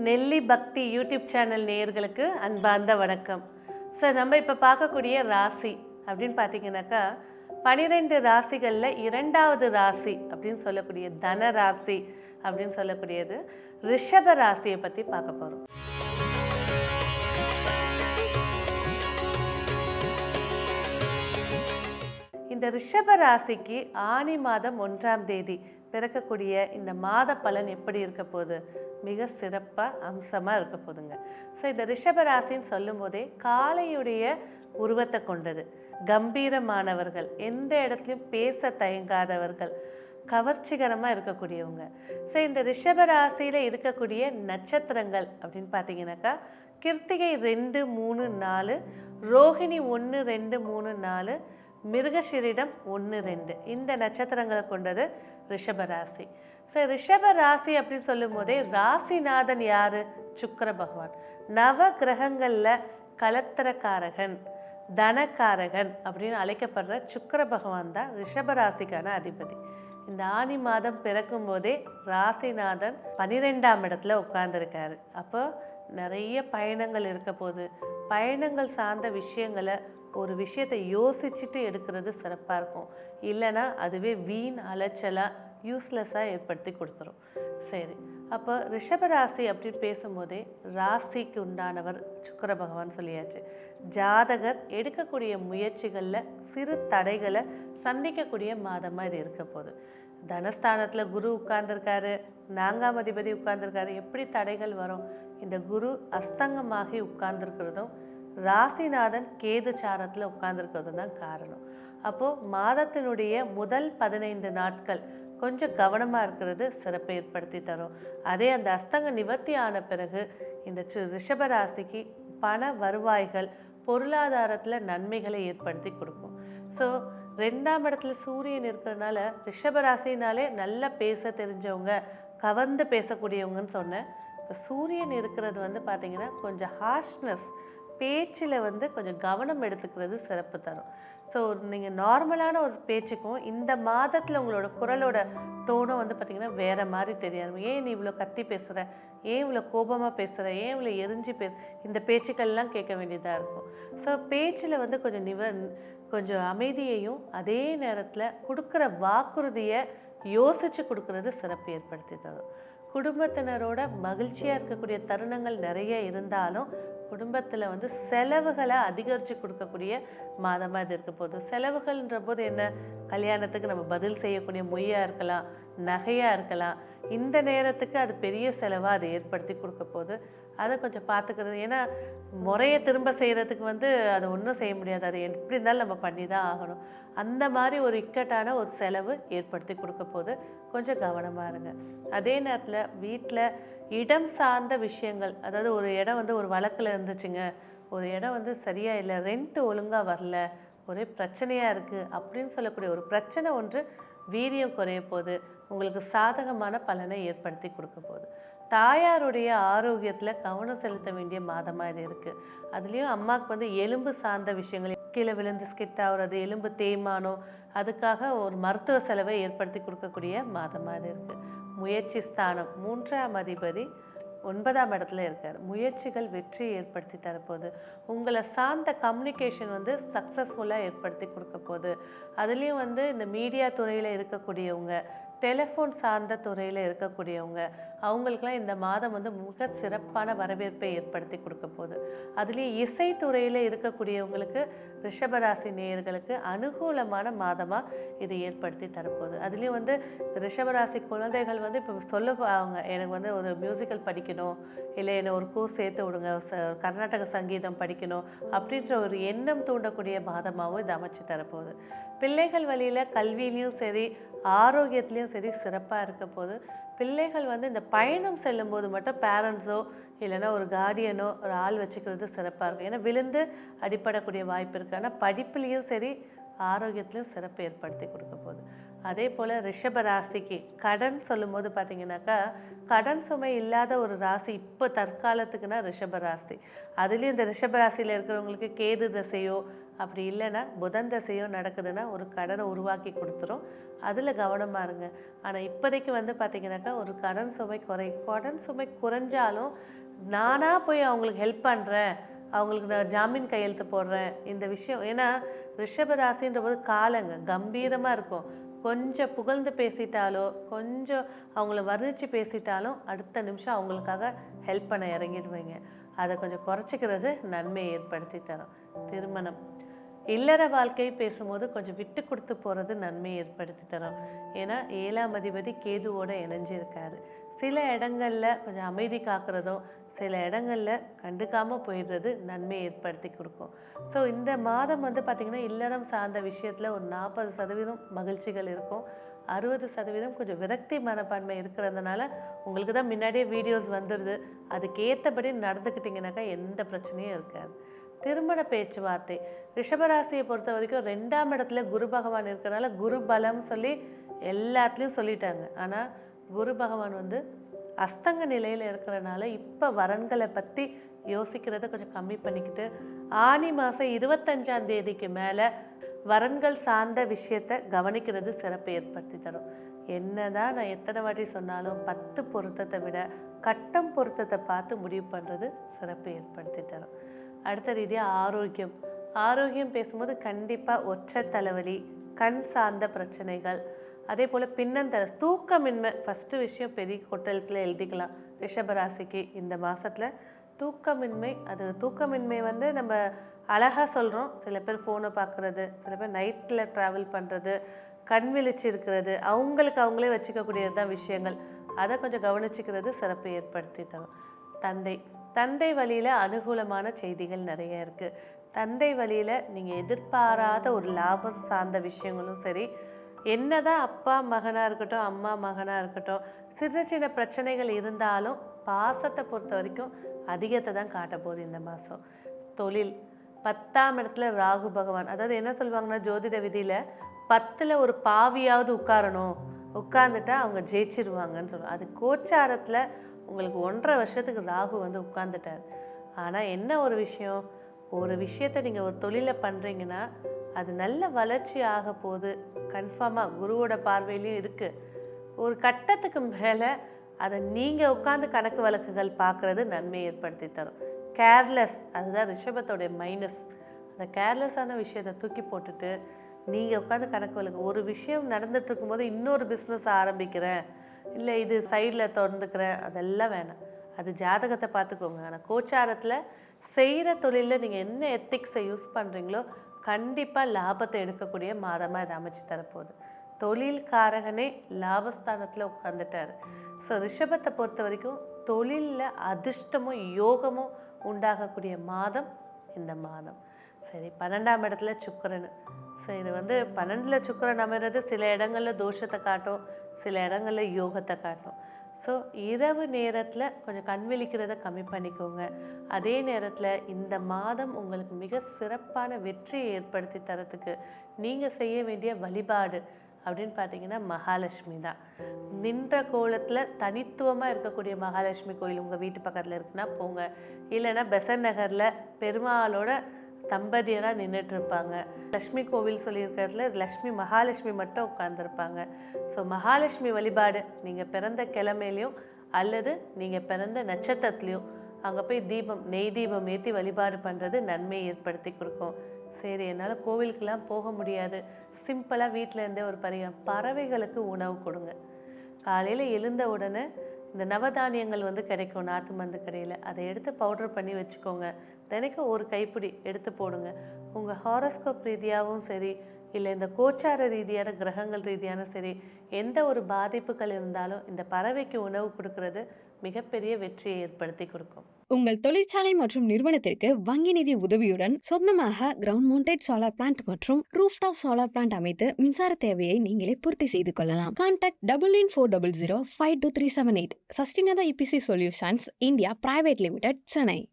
நெல்லி பக்தி YouTube channel நேயர்களுக்கு அன்பார்ந்த வணக்கம். சார் நம்ம இப்போ பார்க்கக்கூடிய ராசி அப்படின்னு பார்த்தீங்கன்னாக்கா பனிரெண்டு ராசிகளில் இரண்டாவது ராசி அப்படின்னு சொல்லக்கூடிய தன ராசி அப்படின்னு சொல்லக்கூடியது ரிஷப ராசியை பற்றி பார்க்க போகிறோம் இந்த ரிஷப ராசிக்கு ஆனி மாதம் ஒன்றாம் தேதி பிறக்கக்கூடிய இந்த மாத பலன் எப்படி இருக்க போகுது? மிக சிறப்பாக அம்சமாக இருக்க போதுங்க ஸோ இந்த ரிஷபராசின்னு சொல்லும்போதே காளையுடைய உருவத்தை கொண்டது. கம்பீரமானவர்கள் எந்த இடத்துலையும் பேச தயங்காதவர்கள் கவர்ச்சிகரமாக இருக்கக்கூடியவங்க. ஸோ இந்த ரிஷபராசியில் இருக்கக்கூடிய நட்சத்திரங்கள் அப்படின்னு பார்த்தீங்கன்னாக்கா கிருத்திகை ரெண்டு மூணு நாலு ரோஹிணி ஒன்று ரெண்டு மூணு நாலு மிருகஷிரிடம் ஒன்று ரெண்டு. இந்த நட்சத்திரங்களை கொண்டது ரிஷபராசி. சரி ஸோ ரிஷப ராசி அப்படின்னு சொல்லும் போதே ராசிநாதன் யாரு? சுக்கர பகவான். நவ கிரகங்களில் கலத்திரக்காரகன் தனக்காரகன் அப்படின்னு அழைக்கப்படுற சுக்கர பகவான் தான் ரிஷப ராசிக்கான அதிபதி. இந்த ஆனி மாதம் பிறக்கும் போதே ராசிநாதன் பனிரெண்டாம் இடத்துல உட்கார்ந்துருக்காரு. அப்போ நிறைய பயணங்கள் இருக்க போது பயணங்கள் சார்ந்த விஷயங்களை ஒரு விஷயத்தை யோசிச்சுட்டு எடுக்கிறது சிறப்பாக இருக்கும். இல்லைன்னா அதுவே வீண் அலைச்சலாக யூஸ்லெஸ்ஸாக ஏற்படுத்தி கொடுத்துரும். சரி அப்போ ரிஷபராசி அப்படின்னு பேசும்போதே ராசிக்கு உண்டானவர் சுக்கர பகவான் சொல்லியாச்சு. ஜாதகர் எடுக்கக்கூடிய முயற்சிகளில் சிறு தடைகளை சந்திக்கக்கூடிய மாதமாக இது இருக்க போகுது. தனஸ்தானத்தில் குரு உட்கார்ந்துருக்காரு நான்காம் அதிபதி உட்கார்ந்துருக்காரு எப்படி தடைகள் வரும்? இந்த குரு அஸ்தங்கமாகி உட்கார்ந்துருக்கிறதும் ராசிநாதன் கேது சாரத்தில் உட்கார்ந்துருக்கிறது தான் காரணம். அப்போது மாதத்தினுடைய முதல் பதினைந்து நாட்கள் கொஞ்சம் கவனமாக இருக்கிறது சிறப்பை ஏற்படுத்தி தரும். அதே அந்த அஸ்தங்க நிவர்த்தி ஆன பிறகு இந்த சு- பண வருவாய்கள் பொருளாதாரத்தில் நன்மைகளை ஏற்படுத்தி கொடுக்கும். ஸோ ரெண்டாம் இடத்துல சூரியன் இருக்கிறனால ரிஷபராசினாலே நல்லா பேச தெரிஞ்சவங்க கவர்ந்து பேசக்கூடியவங்கன்னு சொன்னேன். இப்போ சூரியன் இருக்கிறது வந்து பார்த்திங்கன்னா கொஞ்சம் ஹார்ஷ்னஸ் பேச்சில் வந்து கொஞ்சம் கவனம் எடுத்துக்கிறது சிறப்பு தரும். ஸோ நீங்கள் நார்மலான ஒரு பேச்சுக்கும் இந்த மாதத்தில் உங்களோட குரலோட டோனும் வந்து பார்த்திங்கன்னா வேறு மாதிரி தெரியாது. ஏன் நீ இவ்வளோ கத்தி பேசுகிற ஏன் இவ்வளோ கோபமாக பேசுகிற ஏன் இவ்வளோ எரிஞ்சு பேச இந்த பேச்சுக்கள்லாம் கேட்க வேண்டியதாக இருக்கும். ஸோ பேச்சில் வந்து கொஞ்சம் நிவ கொஞ்சம் அமைதியையும் அதே நேரத்தில் கொடுக்குற வாக்குறுதியை யோசித்து கொடுக்கறது சிறப்பு ஏற்படுத்தி தரும். குடும்பத்தினரோட மகிழ்ச்சியாக இருக்கக்கூடிய தருணங்கள் நிறைய இருந்தாலும் குடும்பத்தில் வந்து செலவுகளை அதிகரித்து கொடுக்கக்கூடிய மாதமாக இது இருக்க போகுது. செலவுகள்ன்ற போது என்ன? கல்யாணத்துக்கு நம்ம பதில் செய்யக்கூடிய மொய்யாக இருக்கலாம் நகையாக இருக்கலாம். இந்த நேரத்துக்கு அது பெரிய செலவாக அது ஏற்படுத்தி கொடுக்க போகுது. அதை கொஞ்சம் பார்த்துக்கிறது. ஏன்னா முறையை திரும்ப செய்கிறதுக்கு வந்து அது ஒன்றும் செய்ய முடியாது. அது எப்படி இருந்தாலும் நம்ம பண்ணி தான் ஆகணும். அந்த மாதிரி ஒரு இக்கட்டான ஒரு செலவு ஏற்படுத்தி கொடுக்க போது கொஞ்சம் கவனமாக இருங்க. அதே நேரத்தில் வீட்டில் இடம் சார்ந்த விஷயங்கள் அதாவது ஒரு இடம் வந்து ஒரு வழக்கில் இருந்துச்சுங்க ஒரு இடம் வந்து சரியாக இல்லை ரெண்ட்டு ஒழுங்காக வரல ஒரே பிரச்சனையாக இருக்குது அப்படின்னு சொல்லக்கூடிய ஒரு பிரச்சனை ஒன்று வீரியம் குறைய போகுது. உங்களுக்கு சாதகமான பலனை ஏற்படுத்தி கொடுக்க போகுது. தாயாருடைய ஆரோக்கியத்தில் கவனம் செலுத்த வேண்டிய மாதமாக இது இருக்குது அதுலேயும் அம்மாவுக்கு வந்து எலும்பு சார்ந்த விஷயங்கள் கீழே விழுந்து ஸ்கிட் ஆகுறது எலும்பு தேய்மானம் அதுக்காக ஒரு மருத்துவ செலவை ஏற்படுத்தி கொடுக்கக்கூடிய மாதமாக இது இருக்குது முயற்சி ஸ்தானம். மூன்றாம் அதிபதி ஒன்பதாம் இடத்துல இருக்கார். முயற்சிகள் வெற்றியை ஏற்படுத்தி தரப்போகுது. உங்களை சார்ந்த கம்யூனிகேஷன் வந்து சக்ஸஸ்ஃபுல்லாக ஏற்படுத்தி கொடுக்க போகுது. அதுலேயும் வந்து இந்த மீடியா துறையில் இருக்கக்கூடியவங்க டெலிஃபோன் சார்ந்த துறையில் இருக்கக்கூடியவங்க அவங்களுக்கெல்லாம் இந்த மாதம் வந்து மிக சிறப்பான வரவேற்பை ஏற்படுத்தி கொடுக்க போகுது. அதுலேயும் இசைத்துறையில் இருக்கக்கூடியவங்களுக்கு ரிஷபராசி நேயர்களுக்கு அனுகூலமான மாதமாக இது ஏற்படுத்தி தரப்போகுது. அதுலேயும் வந்து ரிஷபராசி குழந்தைகள் வந்து இப்போ சொல்லுவாங்க எனக்கு வந்து ஒரு மியூசிக்கல் படிக்கணும் இல்லை என்னை ஒரு கோர்ஸ் சேர்த்து விடுங்க கர்நாடக சங்கீதம் படிக்கணும் அப்படின்ற ஒரு எண்ணம் தூண்டக்கூடிய மாதமாகவும் இது அமைச்சு தரப்போகுது. பிள்ளைகள் வழியில் கல்வியிலையும் சரி ஆரோக்கியத்துலேயும் சரி சிறப்பாக இருக்க போது பிள்ளைகள் வந்து இந்த பயணம் செல்லும்போது மட்டும் பேரண்ட்ஸோ இல்லைன்னா ஒரு கார்டியனோ ஒரு ஆள் வச்சுக்கிறது சிறப்பாக இருக்கும். ஏன்னா விழுந்து அடிப்படக்கூடிய வாய்ப்பு இருக்குது ஆனால் படிப்புலேயும் சரி ஆரோக்கியத்திலையும் சிறப்பு ஏற்படுத்தி கொடுக்க போகுது. அதே போல் ரிஷப ராசிக்கு கடன் சொல்லும்போது பார்த்தீங்கன்னாக்கா கடன் சுமை இல்லாத ஒரு ராசி இப்போ தற்காலத்துக்குன்னா ரிஷப ராசி. அதுலேயும் இந்த ரிஷப ராசியில் இருக்கிறவங்களுக்கு கேது தசையோ அப்படி இல்லைன்னா புதன் தசையும் நடக்குதுன்னா ஒரு கடனை உருவாக்கி கொடுத்துரும். அதில் கவனமாக இருங்க. ஆனால் இப்போதைக்கு வந்து பார்த்திங்கனாக்கா ஒரு கடன் சுமை குறை கடன் சுமை குறைஞ்சாலும் நானாக போய் அவங்களுக்கு ஹெல்ப் பண்ணுறேன் அவங்களுக்கு நான் ஜாமீன் கையெழுத்து போடுறேன். இந்த விஷயம் ஏன்னா ரிஷபராசின்ற போது காலங்க கம்பீரமாக இருக்கும். கொஞ்சம் புகழ்ந்து பேசிட்டாலோ கொஞ்சம் அவங்கள வர்ணித்து பேசிட்டாலும் அடுத்த நிமிஷம் அவங்களுக்காக ஹெல்ப் பண்ண இறங்கிடுவீங்க. அதை கொஞ்சம் குறைச்சிக்கிறது நன்மையை ஏற்படுத்தி தரும். திருமணம். இல்லற வாழ்க்கை பேசும்போது கொஞ்சம் விட்டு கொடுத்து போகிறது நன்மையை ஏற்படுத்தி தரும். ஏன்னா ஏழாம் அதிபதி கேதுவோடு இணைஞ்சிருக்காரு. சில இடங்களில் கொஞ்சம் அமைதி காக்கிறதும் சில இடங்களில் கண்டுக்காமல் போயிடுறது நன்மையை ஏற்படுத்தி கொடுக்கும். ஸோ இந்த மாதம் வந்து பார்த்திங்கன்னா இல்லறம் சார்ந்த விஷயத்தில் ஒரு நாற்பது சதவீதம் மகிழ்ச்சிகள் இருக்கும். அறுபது சதவீதம் கொஞ்சம் விரக்தி மனப்பான்மை இருக்கிறதுனால உங்களுக்கு தான் முன்னாடியே வீடியோஸ் வந்துடுது அதுக்கேற்றபடி நடந்துக்கிட்டிங்கனாக்கா எந்த பிரச்சனையும் இருக்காது. திருமண பேச்சுவார்த்தை. ரிஷபராசியை பொறுத்த வரைக்கும் ரெண்டாம் இடத்துல குரு பகவான் இருக்கிறனால குரு பலம் சொல்லி எல்லாத்துலேயும் சொல்லிட்டாங்க. ஆனால் குரு பகவான் வந்து அஸ்தங்க நிலையில் இருக்கிறனால இப்போ வரன்களை பற்றி யோசிக்கிறத கொஞ்சம் கம்மி பண்ணிக்கிட்டு ஆனி மாதம் இருபத்தஞ்சாம் தேதிக்கு மேலே வரன்கள் சார்ந்த விஷயத்தை கவனிக்கிறது சிறப்பை ஏற்படுத்தி தரும். என்னதான் நான் எத்தனை வாட்டி சொன்னாலும் பத்து பொருத்தத்தை விட கட்டம் பொருத்தத்தை பார்த்து முடிவு பண்ணுறது சிறப்பை ஏற்படுத்தி தரும். அடுத்த ரீதியாக ஆரோக்கியம். ஆரோக்கியம் பேசும்போது கண்டிப்பாக ஒற்றை தலைவலி கண் சார்ந்த பிரச்சனைகள் அதே போல் பின்னந்தர தூக்கமின்மை ஃபஸ்ட்டு விஷயம் பெரிய கொட்டலத்தில் எழுதிக்கலாம். ரிஷபராசிக்கு இந்த மாதத்தில் தூக்கமின்மை அது தூக்கமின்மை வந்து நம்ம அழகாக சொல்கிறோம் சில பேர் ஃபோனை பார்க்குறது சில பேர் நைட்டில் ட்ராவல் பண்ணுறது கண் விழிச்சு இருக்கிறது அவங்களுக்கு அவங்களே வச்சுக்கக்கூடியது தான் விஷயங்கள். அதை கொஞ்சம் கவனிச்சுக்கிறது சிறப்பை ஏற்படுத்தி தரும் தந்தை தந்தை வழியில் அனுகூலமான செய்திகள் நிறைய இருக்குது தந்தை வழியில் நீங்கள் எதிர்பாராத ஒரு லாபம் சார்ந்த விஷயங்களும் சரி என்னதான் அப்பா மகனாக இருக்கட்டும் அம்மா மகனாக இருக்கட்டும் சின்ன சின்ன பிரச்சனைகள் இருந்தாலும் பாசத்தை பொறுத்த வரைக்கும் அதிகத்தை தான் காட்ட போகுது இந்த மாதம் தொழில் பத்தாம் இடத்துல ராகு பகவான் அதாவது என்ன சொல்லுவாங்கன்னா ஜோதிட விதியில் பத்தில் ஒரு பாவியாவது உட்காரணும். உட்கார்ந்துட்டா அவங்க ஜெயிச்சிருவாங்கன்னு சொல்லுவாங்க. அது கோச்சாரத்தில் உங்களுக்கு ஒன்றரை வருஷத்துக்கு ராகு வந்து உட்கார்ந்துட்டார். ஆனால் என்ன ஒரு விஷயம்? ஒரு விஷயத்தை நீங்கள் ஒரு தொழிலை பண்ணுறீங்கன்னா அது நல்ல வளர்ச்சி ஆக போது கன்ஃபார்மாக குருவோட பார்வையிலையும் இருக்குது ஒரு கட்டத்துக்கு மேலே அதை நீங்கள் உட்காந்து கணக்கு வழக்குகள் பார்க்குறது நன்மை ஏற்படுத்தி தரும். கேர்லெஸ் அதுதான் ரிஷபத்தோடைய மைனஸ் அந்த கேர்லெஸ்ஸான விஷயத்தை தூக்கி போட்டுட்டு நீங்கள் உட்காந்து கணக்கு வழக்கு ஒரு விஷயம் நடந்துட்டு இருக்கும்போது இன்னொரு பிஸ்னஸ் ஆரம்பிக்கிறேன். இல்லை இது சைடில் திறந்துக்கிறேன். அதெல்லாம் வேணாம். அது ஜாதகத்தை பார்த்துக்கோங்க. ஆனால் கோச்சாரத்தில் செய்கிற தொழிலில் நீங்கள் என்ன எத்திக்ஸை யூஸ் பண்ணுறீங்களோ கண்டிப்பாக லாபத்தை எடுக்கக்கூடிய மாதமாக இதை அமைச்சு தரப்போகுது. தொழில் காரகனே லாபஸ்தானத்தில் உட்காந்துட்டார் ஸோ ரிஷபத்தை பொறுத்த வரைக்கும் தொழிலில் அதிர்ஷ்டமும் யோகமும் உண்டாகக்கூடிய மாதம் இந்த மாதம். சரி பன்னெண்டாம் இடத்துல சுக்கரன். ஸோ இது வந்து பன்னெண்டில் சுக்கரன் அமைறது சில இடங்களில் தோஷத்தை காட்டும். சில இடங்களில் யோகத்தை காட்டும். ஸோ இரவு நேரத்தில் கொஞ்சம் கண் விழிக்கிறத கம்மி பண்ணிக்கோங்க. அதே நேரத்தில் இந்த மாதம் உங்களுக்கு மிக சிறப்பான வெற்றியை ஏற்படுத்தி தரத்துக்கு நீங்கள் செய்ய வேண்டிய வழிபாடு அப்படின்னு பார்த்தீங்கன்னா மகாலட்சுமி தான். நின்ற கோலத்தில் தனித்துவமாக இருக்கக்கூடிய மகாலட்சுமி கோயில் உங்கள் வீட்டு பக்கத்தில் இருக்குன்னா போங்க. இல்லைன்னா பெசன் நகரில் பெருமாளோட தம்பதியராக நின்றுட்டுருப்பாங்க லக்ஷ்மி கோவில் சொல்லியிருக்கிறதுல லக்ஷ்மி மகாலட்சுமி மட்டும் உட்காந்துருப்பாங்க ஸோ மகாலட்சுமி வழிபாடு நீங்கள் பிறந்த கிழமையிலையும் அல்லது நீங்கள் பிறந்த நட்சத்திரத்துலையும் அங்கே போய் தீபம் நெய் தீபம் ஏற்றி வழிபாடு பண்ணுறது நன்மையை ஏற்படுத்தி கொடுக்கும். சரி என்னால் கோவிலுக்கெல்லாம் போக முடியாது. சிம்பிளாக வீட்டிலேருந்தே ஒரு பரிகாரம் பறவைகளுக்கு உணவு கொடுங்க. காலையில் எழுந்த உடனே இந்த நவதானியங்கள் வந்து கிடைக்கும் நாட்டு மருந்து கடையில். அதை எடுத்து பவுடர் பண்ணி வச்சுக்கோங்க. தினைக்கும் ஒரு கைப்பிடி எடுத்து போடுங்க. உங்கள் ஹாரஸ்கோப் ரீதியாகவும் சரி இல்லை இந்த கோச்சார ரீதியான கிரகங்கள் ரீதியான சரி எந்த ஒரு பாதிப்புகள் இருந்தாலும் இந்த பறவைக்கு உணவு கொடுக்கறது மிகப்பெரிய வெற்றியை ஏற்படுத்தி கொடுக்கும். உங்கள் தொழிற்சாலை மற்றும் நிறுவனத்திற்கு வங்கி நிதி உதவியுடன் சொந்தமாக கிரவுண்ட் மவுண்டட் சோலார் பிளான்ட் மற்றும் ரூஃப் டாப் சோலார் பிளான்ட் அமைத்து மின்சார தேவையை நீங்களே பூர்த்தி செய்து கொள்ளலாம். Contact double nine four double zero five two three seven eight சஸ்டினதா EPC solutions India private limited Chennai